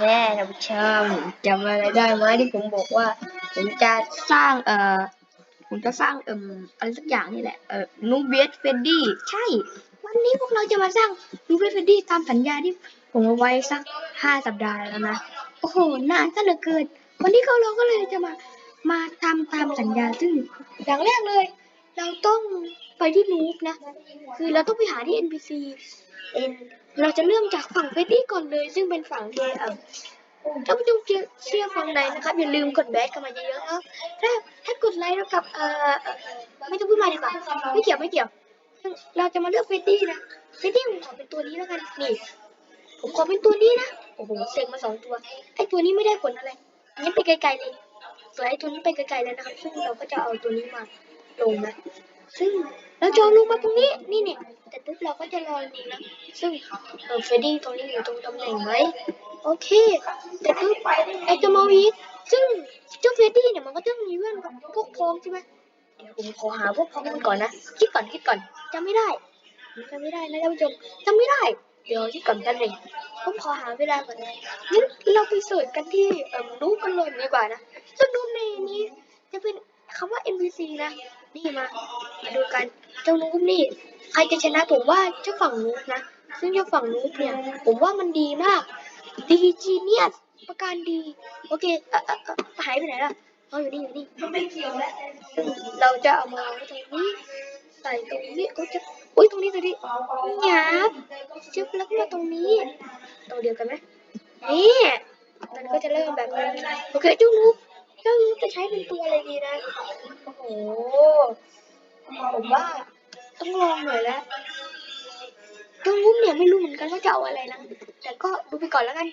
แน่ท่านผู้ชมจำอะไรได้ไหมที่ผมบอกว่า ผมจะสร้างเอ่อผมจะสร้างเอ่มอะไรสักอย่างนี่แหละเอ่อนูเบสเฟดดี้ใช่ วันนี้พวกเราจะมาสร้างนูเบสเฟดดี้ตามสัญญาที่ผมเอาไว้สักห้าสัปดาห์แล้วนะโอ้โหนานซะเหลือเกิน วันนี้ก็เราก็เลยจะมามาทำตามสัญญาซึ่งอย่างแรกเลย เราต้องไปที่นูบนะ คือเราต้องไปหาที่ NPC เอ็น เราจะเริ่มจากฝั่งเฟดดี้ก่อนเลย ซึ่งเป็นฝั่งที่เอ่อท่าผู้ชมเชื่อฟังใดนะครับ อย่าลืมกดแบสกันมาเยอะๆนะครับถ้าถ้ากดไลค์แล้วกับเอ่อไม่ต้องพูดมาดีกว่าไม่เกี่ยวไม่เกี่ยว เราจะมาเลือกเฟดดี้นะเฟดดี้ผมขอเป็นตัวนี้แล้วกันนี่ผมขอเป็นตัวนี้นะโอ้โหเซ็งมาสองตัวไอตัวนี้ไม่ได้ผลอะไรงั้นไปไกลๆเลยส่วนไอตัวนี้ไปไกลๆเลยนะครับซึ่งเราก็จะเอาตัวนี้มาลงนะซึ่ง เราจะเอาลงมาตรงนี้ นี่เนี่ย แต่ปุ๊บเราก็จะรอจริงนะ ซึ่งเออเฟดดี้ตรงนี้อยู่ตรงตำแหน่งไหมโอเค แต่ปุ๊บไอตัวมาวีซึ่งเจ้าเฟดดี้เนี่ยมันก็ต้องมีเพื่อนกับพวกพ้องใช่ไหมเดี๋ยวผมขอหาพวกพ้องมันก่อนนะ คิดก่อนคิดก่อนจำไม่ได้จำไม่ได้นะท่านผู้ชมจำไม่ได้ เดี๋ยวคิดก่อนแป๊บหนึ่งผมขอหาเวลาก่อนนะงั้นเราไปเสิร์ชกันที่เอ่อรูปกันเลยดีกว่านะซึ่งรูปในนี้จะเป็นคำว่า NPC นะ นี่มามาดูกันเจ้านูบนี่ ใครจะชนะผมว่าเจ้าฝั่งนูบนะ ซึ่งเจ้าฝั่งนูบเนี่ย ผมว่ามันดีมาก ดีจีเนียสประการดี โอเคเอ่อเอ่อเอ่อหายไปไหนล่ะเอาอยู่นี่อยู่นี่ซึ่งเราจะเอามาไว้ตรงนี้ใส่ตรงนี้ก็จะอุ้ยตรงนี้ตรงนี้หยาบชึบแล้วก็มาตรงนี้ตัวเดียวกันไหมนี่มันก็จะเริ่มแบบนี้โอเคเจ้านูบ เจ้านูบจะใช้เป็นตัวอะไรดีนะ โอ้โห ผมว่าต้องลองหน่อยแล้วตัวงุ้มเนี่ยไม่รู้เหมือนกันว่าจะเอาอะไรนะ แต่ก็ดูไปก่อนแล้วกัน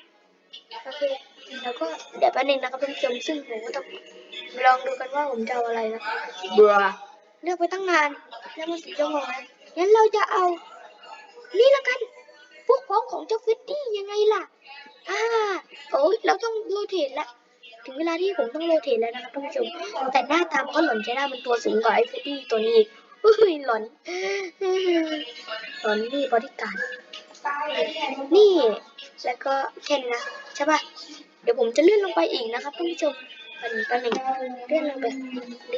โอเค แล้วก็เดี๋ยวแป๊บนึงนะครับท่านผู้ชมซึ่งผมก็ต้องลองดูกันว่าผมจะเอาอะไรนะ เบื่อ เลือกไปตั้งนาน แล้วมันสิบชั่วโมงแล้วงั้นเราจะเอา นี่ละกัน พวกพ้องของเจ้าเฟดดี้ยังไงล่ะ อ่า โอ้ยเราต้องโรเทตแล้ว ถึงเวลาที่ผมต้องโรเทตแล้วนะครับท่านผู้ชม แต่หน้าตามนก็หล่อนใช้ได้มันตัวสูงกว่าไอ้เฟดดี้ตัวนี้อีกเฮ้ยหล่อนหล่อนนี่บอดี้การ นี่แล้วก็แค่นี้นะใช่ป่ะ เดี๋ยวผมจะเลื่อนลงไปอีกนะครับท่านผู้ชมปันปันหนึ่งเลื่อนลงไป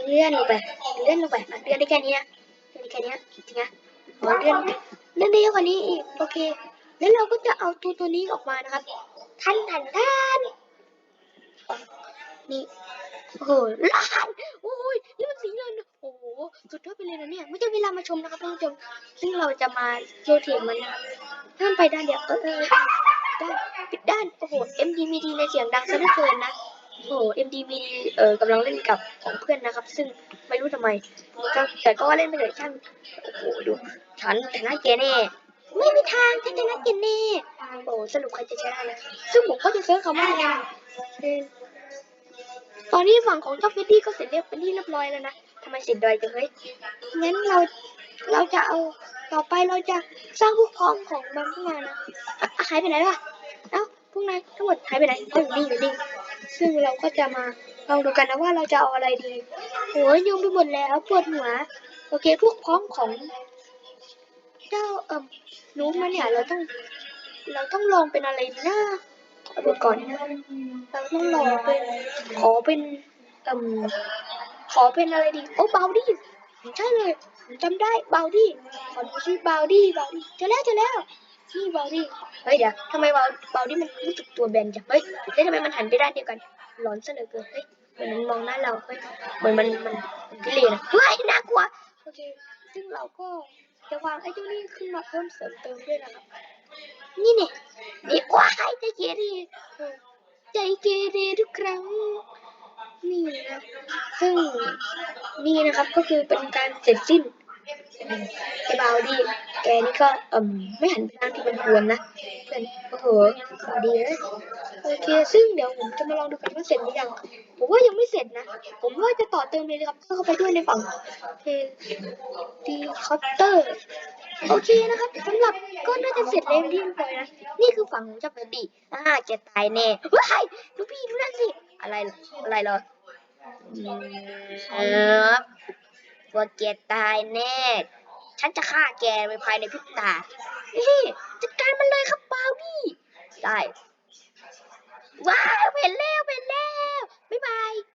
เลื่อนลงไป เลื่อนลงไปอะเลื่อนได้แค่นี้นะเลื่อนได้แค่นี้จริงนะอ๋อเลื่อนเลื่อนได้เยอะกว่านี้อีกโอเค แล้วเราก็จะเอาตัวตัวนี้ออกมานะครับ ทันทันทัน นี่โอ้โหลานโอ้ยนี่มันสีเงินโอ้โหสุดยอดไปเลยนะเนี่ยไม่ใช่เวลามาชมนะครับท่านผู้ชมซึ่งเราจะมาโรเทตมันนะครับถ้ามันไปด้านเดียวเออเออด้านปิดด้านโอ้โห MD มีดีในเสียงดังซะเหลือเกินนะโอ้โห MD มีดีเออกำลังเล่นกับของเพื่อนนะครับ ซึ่งไม่รู้ทำไมแต่ก็เล่นไปเลยช่างโอ้โหดูฉันชนะแกแน่ไม่มีทางฉันชนะแกแน่โอ้สรุปใครจะชนะนะซึ่งผมก็จะเซิร์ชคำว่าอะไรนะเออ ตอนนี้ฝั่งของเจ้าเฟดดี้ก็เสร็จเรียบเป็นที่เรียบร้อยแล้วนะทำไมเสร็จดอยจังเฮ้ยงั้นเราเราจะเอาต่อไปเราจะสร้างพวกพ้องของมันขึ้นมานะหายไปไหนล่ะเอ้าพวกนายทั้งหมดหายไปไหนเอาอยู่นี่อยู่นี่ซึ่งเราก็จะมาลองดูกันนะว่าเราจะเอาอะไรดีโอ้ยยุ่งไปหมดแล้วปวดหัวโอเคพวกพ้องของเจ้าเอ่มนู้มาเนี่ยเราต้อง เราต้องลองเป็นอะไรดีนะ เอาดูก่อนเราต้องลองเป็นขอเป็นเอ่มขอเป็นอะไรดีโอ้เบาดี้ใช่เลยผมจำได้เบาดี้ขอดูซิเบาดี้เบาดี้เจอแล้วเจอแล้วนี่เบาดี้เฮ้ยเดี๋ยวทำไมเบาเบาดี้มันรู้สึกตัวแบนจังเฮ้ยแล้วทำไมมันหันไปด้านเดียวกันหลอนซะเหลือเกินเฮ้ยเหมือนมันมองหน้าเราเฮ้ยเหมือนมันมันมันพิเรนอะเฮ้ยน่ากลัวโอเคซึ่งเราก็จะวางไอ้เจ้านี่ขึ้นมาเพิ่มเสริมเติมด้วยนะครับ นี่เนี่ยนี่ว้ายใจเกเรใจเกเรทุกครั้ง นี่นะซึ่งนี่นะครับก็คือเป็นการเสร็จสิ้นไอ้บาวดี้ แกนี่ก็เอ่มไม่หันไปทางที่มันควรนะเป็นโอ้โหดี้เลยโอเค ซึ่งเดี๋ยวผมจะมาลองดูกันว่าเสร็จหรือยังผมว่ายังไม่เสร็จนะ ผมว่าจะต่อเติมเลิคอปเตอร์เข้าไปด้วยในฝั่งเฮลิคอปเตอร์โอเคนะครับสำหรับก็น่าจะเสร็จแล้วที่เรียบร้อยนะนี่คือฝั่งของเจ้าเฟรดดี้อ่าแกตายแน่ว้ายดูพี่ดูนั่นสิอะไรอะไรเหรอเออพวกแกตายแน่ ฉันจะฆ่าแกไปภายในพริบตานี่จัดการมันเลยครับบาวนี่ได้ว้าวเห็นแล้วเห็นแล้วบ๊ายบาย